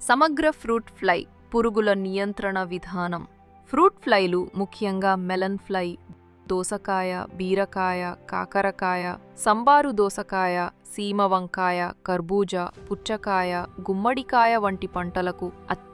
సమగ్ర fruit fly పురుగుల నియంత్రణ విధానం. ఫ్రూట్ ఫ్లైలు ముఖ్యంగా మెలన్ ఫ్లై దోసకాయ బీరకాయ కాకరకాయ సంబారు దోసకాయ సీమ వంకాయ కర్బూజా పుచ్చకాయ గుమ్మడికాయ వంటి పంటలకు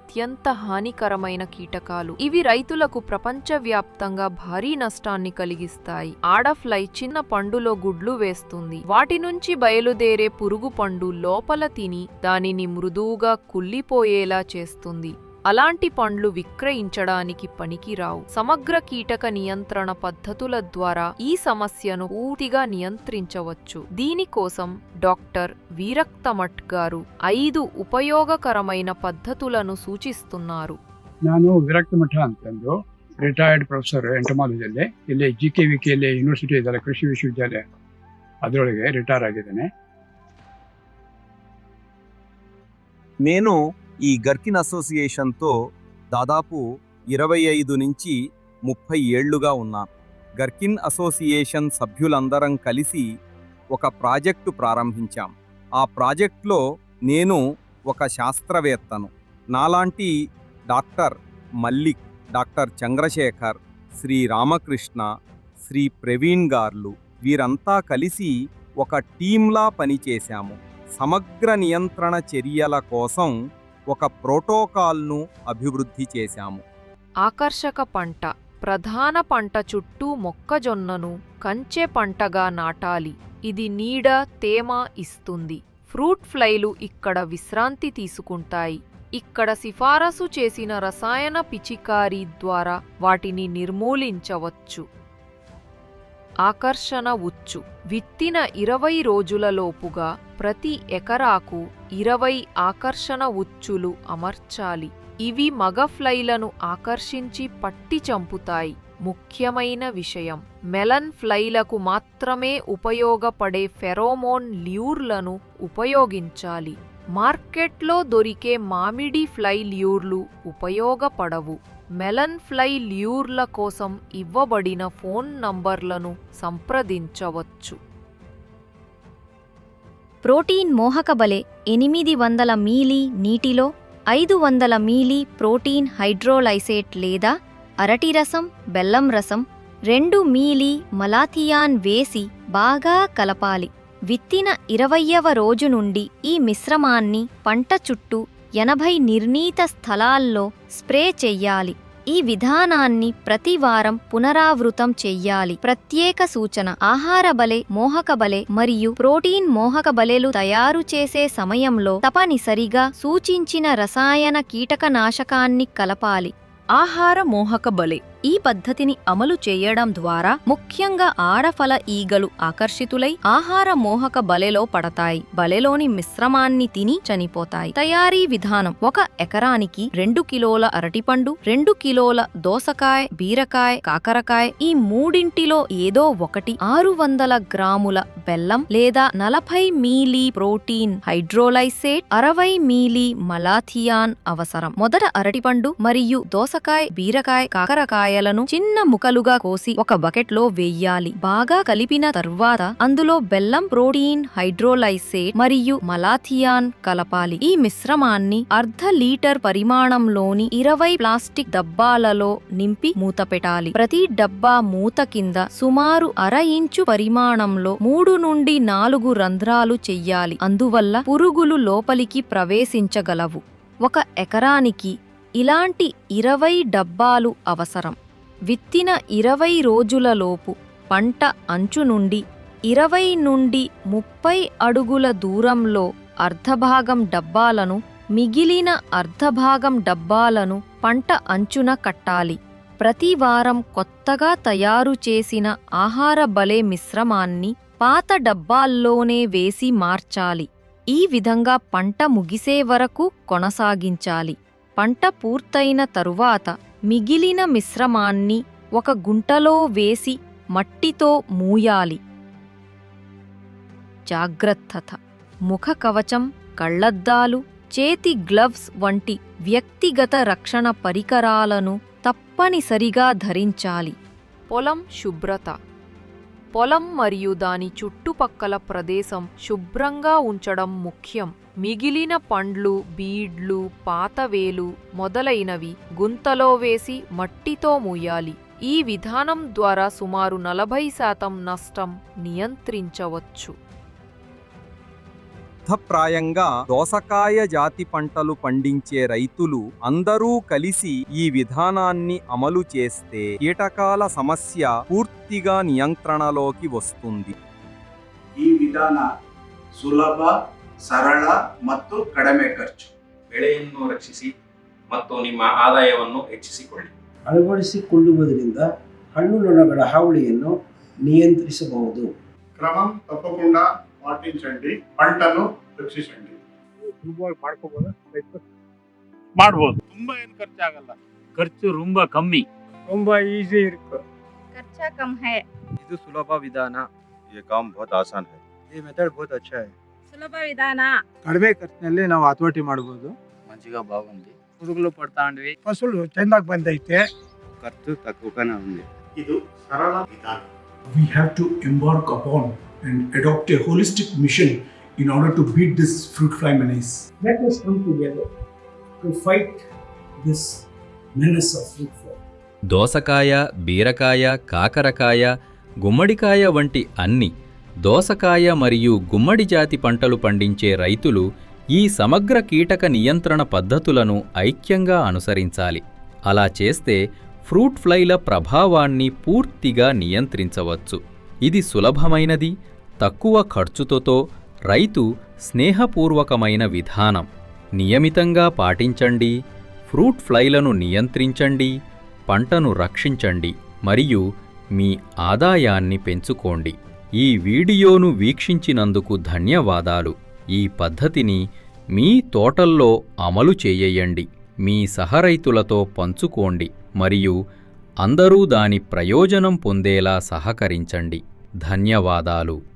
అత్యంత హానికరమైన కీటకాలు. ఇవి రైతులకు ప్రపంచవ్యాప్తంగా భారీ నష్టాన్ని కలిగిస్తాయి. ఆడఫ్లై చిన్న పండులో గుడ్లు వేస్తుంది. వాటి నుంచి బయలుదేరే పురుగు పండు లోపల తిని దానిని మృదువుగా కుళ్ళిపోయేలా చేస్తుంది. అలాంటి పండ్లు విక్రయించడానికి పనికిరావు. సమగ్ర కీటక నియంత్రణ పద్ధతుల ద్వారా ఈ సమస్యను పూర్తిగా నియంత్రించవచ్చు. దీనికోసం డాక్టర్ వీరక్తమఠ్ గారు ఐదు ఉపయోగకరమైన పద్ధతులను సూచిస్తున్నారు. రిటైర్డ్ ವಿರಕ್ತಮಠ ಅಂತಂದು ರಿಟೈರ್ಡ್ ಪ್ರೊಫೆಸರ್ ಎಂಟಮಾಲಜಿಯಲ್ಲಿ ಇಲ್ಲಿ ಜಿ ಕೆ ವಿ ಅದರೊಳಗೆ ರಿಟೈರ್ ಆಗಿದ್ದೇನೆ నేను ఈ గర్కిన్ అసోసియేషన్తో దాదాపు ఇరవై ఐదు నుంచి ముప్పై ఏళ్ళుగా ఉన్నాను గర్కిన్ అసోసియేషన్ సభ్యులందరం కలిసి ఒక ప్రాజెక్టు ప్రారంభించాం. ఆ ప్రాజెక్ట్లో నేను ఒక శాస్త్రవేత్తను. నాలాంటి డాక్టర్ మల్లిక్ డాక్టర్ చంద్రశేఖర్ శ్రీ రామకృష్ణ శ్రీ ప్రవీణ్ గార్లు వీరంతా కలిసి ఒక టీంలా పనిచేశాము. సమగ్ర నియంత్రణ చర్యల కోసం ఒక ప్రోటోకాల్ను అభివృద్ధి చేశాము. ఆకర్షక పంట ప్రధాన పంట చుట్టూ మొక్కజొన్నను కంచె పంటగా నాటాలి. ఇది నీడ తేమ ఇస్తుంది. ఫ్రూట్ ఫ్లైలు ఇక్కడ విశ్రాంతి తీసుకుంటాయి. ఇక్కడ సిఫారసు చేసిన రసాయన పిచికారీ ద్వారా వాటిని నిర్మూలించవచ్చు. ఆకర్షణ ఉచ్చు. విత్తిన ఇరవై రోజులలోపుగా ప్రతి ఎకరాకు ఇరవై ఆకర్షణ ఉచ్చులు అమర్చాలి. ఇవి మగ ఫ్లైలను ఆకర్షించి పట్టి చంపుతాయి. ముఖ్యమైన విషయం మెలన్ ఫ్లైలకు మాత్రమే ఉపయోగపడే ఫెరోమోన్ ల్యూర్లను ఉపయోగించాలి. మార్కెట్లో దొరికే మామిడి ఫ్లై ల్యూర్లు ఉపయోగపడవు. మెలన్ ఫ్లై ల్యూర్ల కోసం ఇవ్వబడిన ఫోన్ నంబర్లను సంప్రదించవచ్చు. ప్రోటీన్ మోహకబలే ఎనిమిది వందల మీలీ నీటిలో ఐదు వందల మీలీ ప్రోటీన్ హైడ్రోలైసేట్ లేదా అరటి రసం బెల్లం రసం రెండు మీలీ మలాథియాన్ వేసి బాగా కలపాలి. విత్తిన ఇరవయ్యవ రోజు నుండి ఈ మిశ్రమాన్ని పంట చుట్టూ ఎనభై నిర్ణీత స్థలాల్లో స్ప్రే చెయ్యాలి. ఈ విధానాన్ని ప్రతి వారం పునరావృతం చెయ్యాలి. ప్రత్యేక సూచన ఆహార బలే మోహక బలే మరియు ప్రోటీన్ మోహక బలేలు తయారు చేసే సమయంలో తప్పనిసరిగా సూచించిన రసాయన కీటకనాశకాన్ని కలపాలి. ఆహార మోహక బలే ఈ పద్ధతిని అమలు చేయడం ద్వారా ముఖ్యంగా ఆడఫల ఈగలు ఆకర్షితులై ఆహార మోహక బలెలో పడతాయి. బలెలోని మిశ్రమాన్ని తిని చనిపోతాయి. తయారీ విధానం. ఒక ఎకరానికి రెండు కిలోల అరటిపండు రెండు కిలోల దోసకాయ బీరకాయ కాకరకాయ ఈ మూడింటిలో ఏదో ఒకటి ఆరు వందల గ్రాముల బెల్లం లేదా నలభై మీలీ ప్రోటీన్ హైడ్రోలైసేట్ అరవై మీలీ మలాథియాన్ అవసరం. మొదట అరటిపండు మరియు దోసకాయ బీరకాయ కాకరకాయ కాయలను చిన్న ముక్కలుగా కోసి ఒక బకెట్లో వేయాలి. బాగా కలిపిన తర్వాత అందులో బెల్లం ప్రోటీన్ హైడ్రోలైసేట్ మరియు మలాథియాన్ కలపాలి. ఈ మిశ్రమాన్ని అర్ధ లీటర్ పరిమాణంలోని ఇరవై ప్లాస్టిక్ డబ్బాలలో నింపి మూత పెట్టాలి. ప్రతి డబ్బా మూత కింద సుమారు అర ఇంచు పరిమాణంలో మూడు నుండి నాలుగు రంధ్రాలు చెయ్యాలి. అందువల్ల పురుగులు లోపలికి ప్రవేశించగలవు. ఒక ఎకరానికి ఇలాంటి ఇరవై డబ్బాలు అవసరం. విత్తిన ఇరవై రోజులలోపు పంట అంచు నుండి ఇరవై నుండి ముప్పై అడుగుల దూరంలో అర్ధభాగం డబ్బాలను మిగిలిన అర్ధభాగం డబ్బాలను పంట అంచున కట్టాలి. ప్రతి వారం కొత్తగా తయారు చేసిన ఆహార బలే మిశ్రమాన్ని పాత డబ్బాల్లోనే వేసి మార్చాలి. ఈ విధంగా పంట ముగిసే వరకు కొనసాగించాలి. పంట పూర్తయిన తరువాత మిగిలిన మిశ్రమాన్ని ఒక గుంటలో వేసి మట్టితో మూయాలి. జాగ్రత్తత. ముఖ కవచం కళ్ళద్దాలు చేతి గ్లవ్స్ వంటి వ్యక్తిగత రక్షణ పరికరాలను తప్పనిసరిగా ధరించాలి. పొలం శుభ్రత. పొలం మరియు దాని చుట్టుపక్కల ప్రదేశం శుభ్రంగా ఉంచడం ముఖ్యం. మిగిలిన పండ్లు బీడ్లు పాతవేలు మొదలైనవి గుంతలో వేసి మట్టితో మూయాలి. ఈ విధానం ద్వారా సుమారు నలభై శాతం నష్టం నియంత్రించవచ్చు. ప్రాయంగా దోసకాయ జాతి పంటలు పండించే రైతులు అందరూ కలిసి ఈ విధానాన్ని అమలు చేస్తే కీటకాల సమస్య పూర్తిగా నియంత్రణలోకి వస్తుంది ಈ ವಿಧಾನ ಸುಲಭ ಸರಳ ಮತ್ತು ಕಡಿಮೆ ಖರ್ಚು ಬೆಳೆಯನ್ನು ರಕ್ಷಿಸಿ ಮತ್ತು ನಿಮ್ಮ ಆದಾಯವನ್ನು ಹೆಚ್ಚಿಸಿಕೊಳ್ಳಿ ಅಳವಡಿಸಿಕೊಳ್ಳುವುದರಿಂದ ಹಣ್ಣು ನೊಣಗಳ ಹಾವಳಿಯನ್ನು ನಿಯಂತ್ರಿಸಬಹುದು క్రమం తప్పకుండా ಮಾಡ್ತೀನಿ ಪಂಟನ್ನು ರಕ್ಷಿಸಿ ಮಾಡಬಹುದು ತುಂಬಾ ಏನ್ ಖರ್ಚು ಆಗಲ್ಲ ಖರ್ಚು ತುಂಬಾ ಕಮ್ಮಿ. ತುಂಬಾ ಈಜಿ ಇರುತ್ತೆ ಖರ್ಚು ಕಮ್ ಹೈ. ಇದು ಸುಲಭ ವಿಧಾನ. ಈ ಕಾಮ್ ಬಹುತ್ ಆಸಾನ್ ಹೈ. ಈ ಮೆಥಡ್ ಬಹುತ್ ಅಚ್ಚಾ ಹೈ. ಸುಲಭ ವಿಧಾನ. ಕಡಿಮೆ ಖರ್ಚಿನಲ್ಲಿ ನಾವು ಆತ್ಮಹತ್ಯೆ ಮಾಡಬಹುದು ಮಂಚಿಗಾ ಬಾವಂದಿ ಹುಡುಗಲು ಪಡತಾಂಡ್ವಿ. ಫಸಲು ಚೆಂದಾಗ್ ಬಂದೈತೆ. ಖರ್ಚು ತಕ್ಕೋಕನ ಉಂಡಿ ಇದು ಸರಳ ವಿಧಾನ. We have to embark upon and adopt a holistic mission in order to beat this fruit fly menace. Let us come together to fight this menace of fruit fly. దోసకాయ బీరకాయ కాకరకాయ గుమ్మడికాయ వంటి అన్ని దోసకాయ మరియు గుమ్మడి జాతి పంటలు పండించే రైతులు ఈ సమగ్ర కీటక నియంత్రణ పద్ధతులను ఐక్యంగా అనుసరించాలి అలా చేస్తే ఫ్రూట్ ఫ్లైల ప్రభావాన్ని పూర్తిగా నియంత్రించవచ్చు ఇది సులభమైనది తక్కువ ఖర్చుతో రైతు స్నేహపూర్వకమైన విధానం. నియమితంగా పాటించండి ఫ్రూట్ ఫ్లైలను నియంత్రించండి పంటను రక్షించండి మరియు మీ ఆదాయాన్ని పెంచుకోండి. ఈ వీడియోను వీక్షించినందుకు ధన్యవాదాలు. ఈ పద్ధతిని మీ తోటల్లో అమలు చేయండి. మీ సహరైతులతో పంచుకోండి మరియు అందరూ దాని ప్రయోజనం పొందేలా సహకరించండి. ధన్యవాదాలు.